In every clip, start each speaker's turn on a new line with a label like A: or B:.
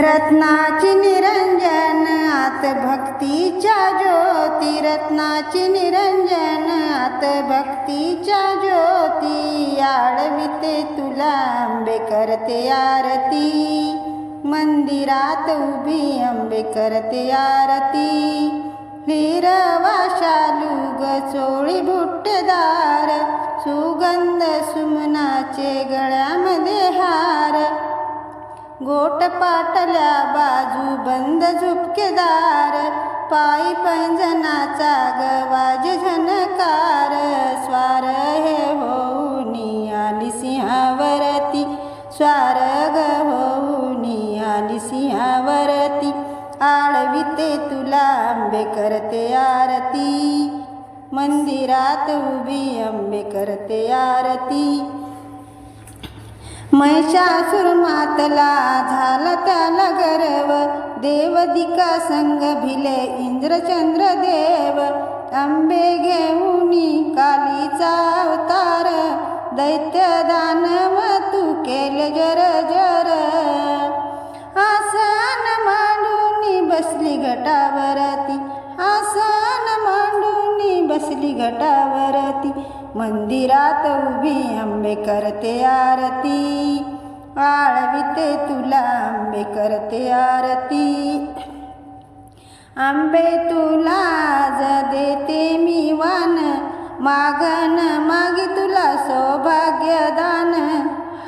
A: रत्नाची निरंजन आत भक्तीच्या ज्योती. रत्नाची निरंजन आत भक्तीच्या ज्योती. आळविते तुला आंबे करते आरती. मंदिरात उभी आंबे करते आरती. हिरवा शालू ग चोळी बुट्टेदार. सुगंध सुमनाचे गळ्या गोट पाटल्या बाजू बंद झुपकेदार पायी पैंजनाचा गवाज झनकार स्वार हे होऊनी आली सिंहावरती स्वार ग होऊनी आली सिंहावरती आळविते तुला आंबे करते आरती मंदिरात उभी आंबे करते आरती. महिषासुर मातला झाला त्याला गर्व. देवदिका संग भिले इंद्रचंद्र देव. आंबे घेऊनी कालीचा अवतार. दैत्य दानव तू केले जर जर. आसन मांडून बसली घटावरती आसन बसली घटावरती मंदिरात उभी आंबे करते आरती. आळविते तुला आंबे करते आरती. आंबे तुला आज देते मी वान. मागन मागी तुला सौभाग्यदान.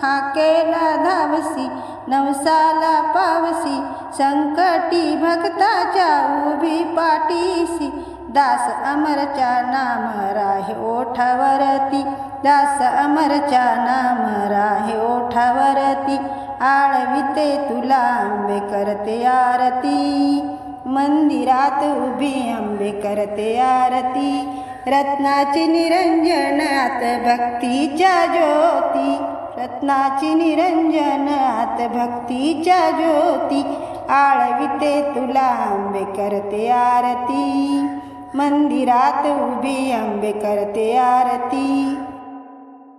A: हाकेला धावसी नवसाला पावसी. संकटी भक्ताच्या उभी पाठीसी दास अमरच्या नाम राहे ओठावरती. दास अमरच्या नाम राहे ओठावरती. आळविते तुला आंबे करते आरती. मंदिरात उभी आंबे करते आरती. रत्नाची निरंजनात भक्तीच्या ज्योती. रत्नाची निरंजनात भक्तीच्या ज्योती. आळविते तुला आंबे करते आरती. मंदिरात उभी आंबे करते आरती.